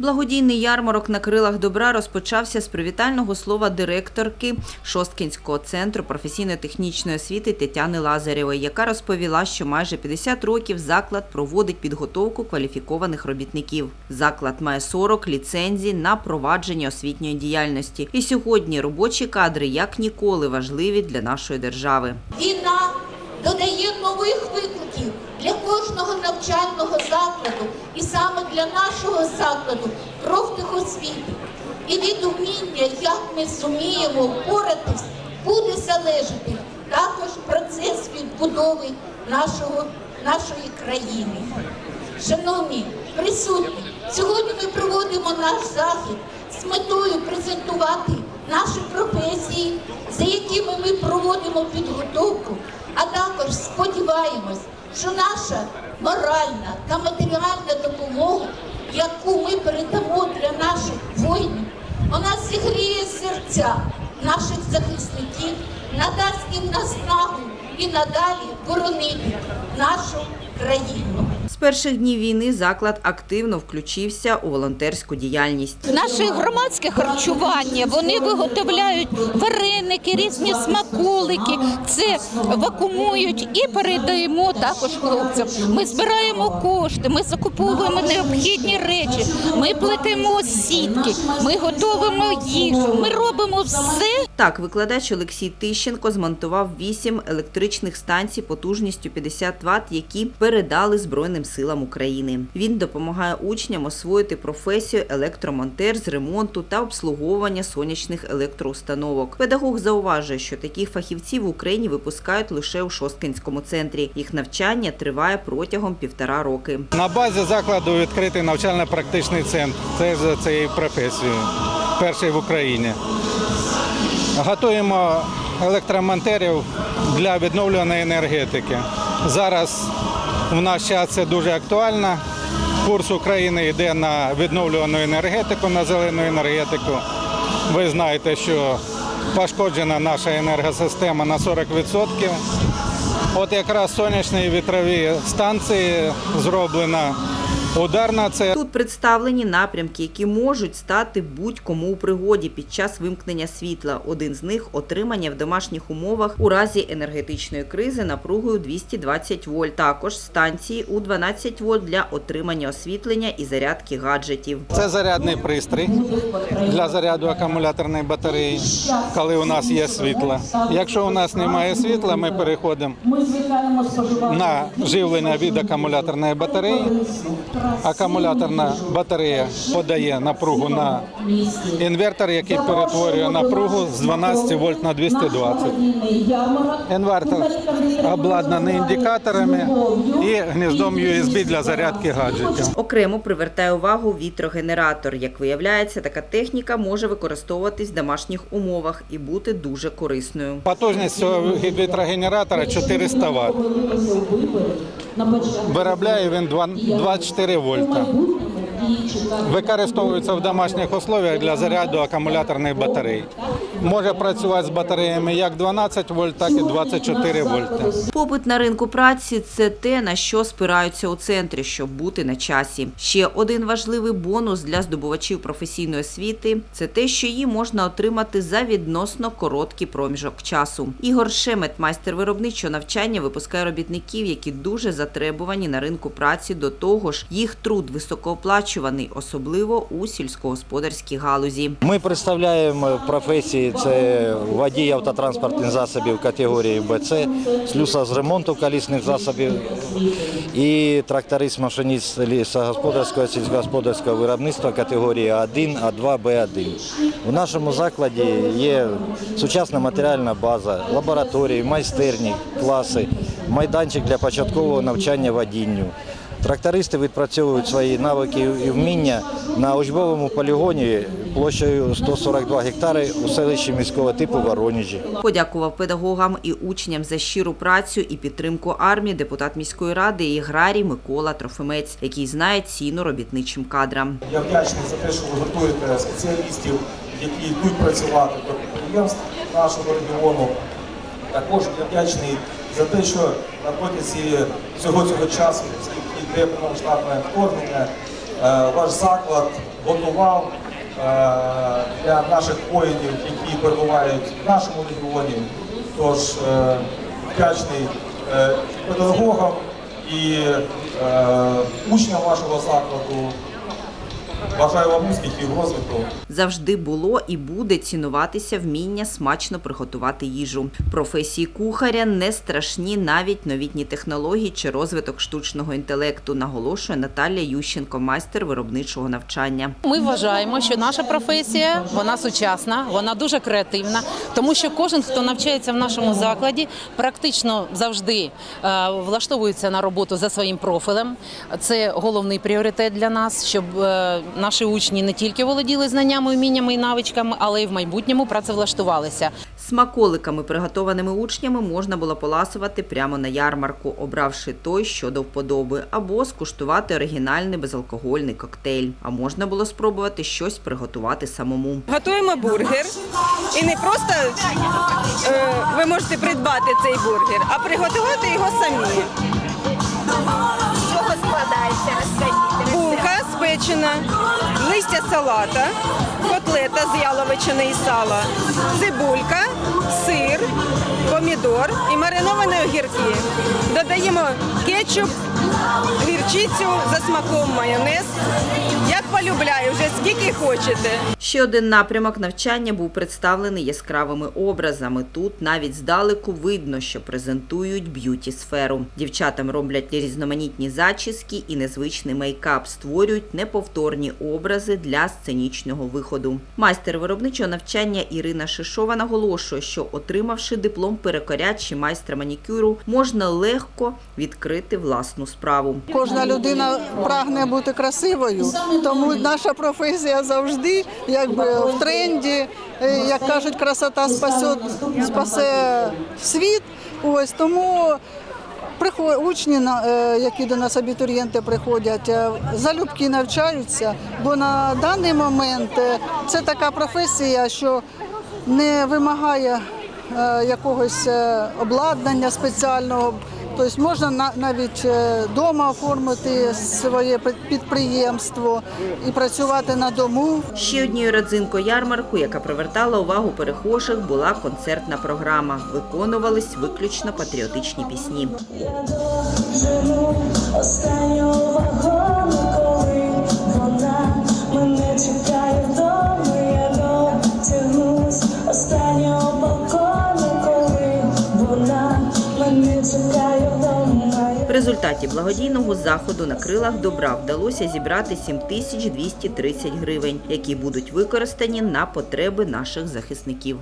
Благодійний ярмарок на крилах добра розпочався з привітального слова директорки Шосткінського центру професійно-технічної освіти Тетяни Лазарєвої, яка розповіла, що майже 50 років заклад проводить підготовку кваліфікованих робітників. Заклад має 40 ліцензій на провадження освітньої діяльності. І сьогодні робочі кадри як ніколи важливі для нашої держави. Війна додає нових викликів кожного навчального закладу і саме для нашого закладу профтехосвіти. І від уміння, як ми зуміємо впоратись, буде залежати також процес відбудови нашого, нашої країни. Шановні присутні, сьогодні ми проводимо наш захід з метою презентувати наші професії, за якими ми проводимо підготовку, а також сподіваємось, що наша моральна та матеріальна допомога, яку ми передамо для наших воїнів, вона зігріє серця наших захисників, надасть їм наснагу і надалі боронити нашу країну. Перших днів війни заклад активно включився у волонтерську діяльність. Наше громадське харчування вони виготовляють вареники, різні смаколики. Це вакуумують і передаємо також хлопцям. Ми збираємо кошти, ми закуповуємо необхідні речі, ми плетемо сітки, ми готуємо їжу. Ми робимо все Так, викладач Олексій Тищенко змонтував вісім електричних станцій потужністю 50 Вт, які передали Збройним силам України. Він допомагає учням освоїти професію електромонтер з ремонту та обслуговування сонячних електроустановок. Педагог зауважує, що таких фахівців в Україні випускають лише у Шосткинському центрі. Їх навчання триває протягом півтора роки. На базі закладу відкритий навчально-практичний центр теж за цією професією, перший в Україні. Готуємо електромонтерів для відновлюваної енергетики. Зараз в наш час це дуже актуально. Курс України йде на відновлювану енергетику, на зелену енергетику. Ви знаєте, що пошкоджена наша енергосистема на 40%. От якраз сонячні вітрові станції зроблена. Удар на це Тут представлені напрямки, які можуть стати будь-кому у пригоді під час вимкнення світла. Один з них отримання в домашніх умовах у разі енергетичної кризи напругою 220 вольт. Також станції у 12 вольт для отримання освітлення і зарядки гаджетів. Це зарядний пристрій для заряду акумуляторної батареї, коли у нас є світло. Якщо у нас немає світла, ми переходимо на живлення від акумуляторної батареї. Акумуляторна батарея подає напругу на інвертор, який перетворює напругу з 12 вольт на 220. Інвертор обладнаний індикаторами і гніздом USB для зарядки гаджетів. Окремо привертає увагу вітрогенератор. Як виявляється, така техніка може використовуватись в домашніх умовах і бути дуже корисною. Потужність цього вітрогенератора 400 Вт. Виробляє він два- 24 вольта. Використовується в домашніх условиях для заряду акумуляторних батарей. Може працювати з батареями як 12 вольт, так і 24 вольта. Попит на ринку праці це те, на що спираються у центрі, щоб бути на часі. Ще один важливий бонус для здобувачів професійної освіти це те, що її можна отримати за відносно короткий проміжок часу. Ігор Шемет, майстер виробничого навчання, випускає робітників, які дуже затребувані на ринку праці. До того ж, їх труд високооплачуваний, особливо у сільськогосподарській галузі. Ми представляємо професії це водій автотранспортних засобів категорії БЦ, слюса з ремонту колісних засобів і тракторист машиніст лісогосподарського сільськогосподарського виробництва категорії А1, А2, Б1. У нашому закладі є сучасна матеріальна база, лабораторії, майстерні, класи, майданчик для початкового навчання водінню. Трактористи відпрацьовують свої навики і вміння на учбовому полігоні площею 142 гектари у селищі міського типу Воронежі. Подякував педагогам і учням за щиру працю і підтримку армії депутат міської ради і аграрій Микола Трофимець, який знає ціну робітничим кадрам. Я вдячний за те, що ви готуєте спеціалістів, які йдуть працювати до підприємств нашого регіону. Також я вдячний за те, що на протязі всього цього часу, йде повномасштабне вторгнення, е, ваш заклад готував е, для наших воїнів, які перебувають в нашому регіоні. Тож е, вдячний педагогам і учням вашого закладу. Бажаю вам успіхів, розвитку. Завжди було і буде цінуватися вміння смачно приготувати їжу. Професії кухаря не страшні навіть новітні технології чи розвиток штучного інтелекту, наголошує Наталія Ющенко, майстер виробничого навчання. Ми вважаємо, що наша професія вона сучасна, вона дуже креативна, тому що кожен, хто навчається в нашому закладі, практично завжди е, влаштовується на роботу за своїм профілем. Це головний пріоритет для нас, щоб е, наші учні не тільки володіли знаннями, вміннями і навичками, але й в майбутньому працевлаштувалися. Смаколиками, приготованими учнями, можна було поласувати прямо на ярмарку, обравши той, що до вподоби, або скуштувати оригінальний безалкогольний коктейль. А можна було спробувати щось приготувати самому. Готуємо бургер. І не просто е, ви можете придбати цей бургер, а приготувати його самі. З чого складається, розкажіть. Булка спечена, листя салата, котлета з яловичини і сала, цибулька, сир, помідор і мариновані огірки. Додаємо кетчуп, гірчицю за смаком майонез. Полюбляю, вже скільки хочете. Ще один напрямок навчання був представлений яскравими образами. Тут навіть здалеку видно, що презентують б'юті-сферу. Дівчатам роблять різноманітні зачіски і незвичний мейкап, створюють неповторні образи для сценічного виходу. Майстер виробничого навчання Ірина Шишова наголошує, що отримавши диплом перекоря чи майстра манікюру, можна легко відкрити власну справу. Кожна людина прагне бути красивою, тому наша професія завжди якби в тренді. Е, Як кажуть, красота спасе, спасе світ. Ось тому учні, е, які до нас абітурієнти приходять, е, залюбки навчаються, бо на даний момент це така професія, що не вимагає якогось обладнання спеціального. Тобто можна на- навіть вдома оформити своє під- підприємство і працювати на дому. Ще однією родзинкою ярмарку, яка привертала увагу перехожих, була концертна програма. Виконувались виключно патріотичні пісні. Останнього балкону, коли вона мене чекає результаті благодійного заходу на крилах добра вдалося зібрати 7230 гривень, які будуть використані на потреби наших захисників.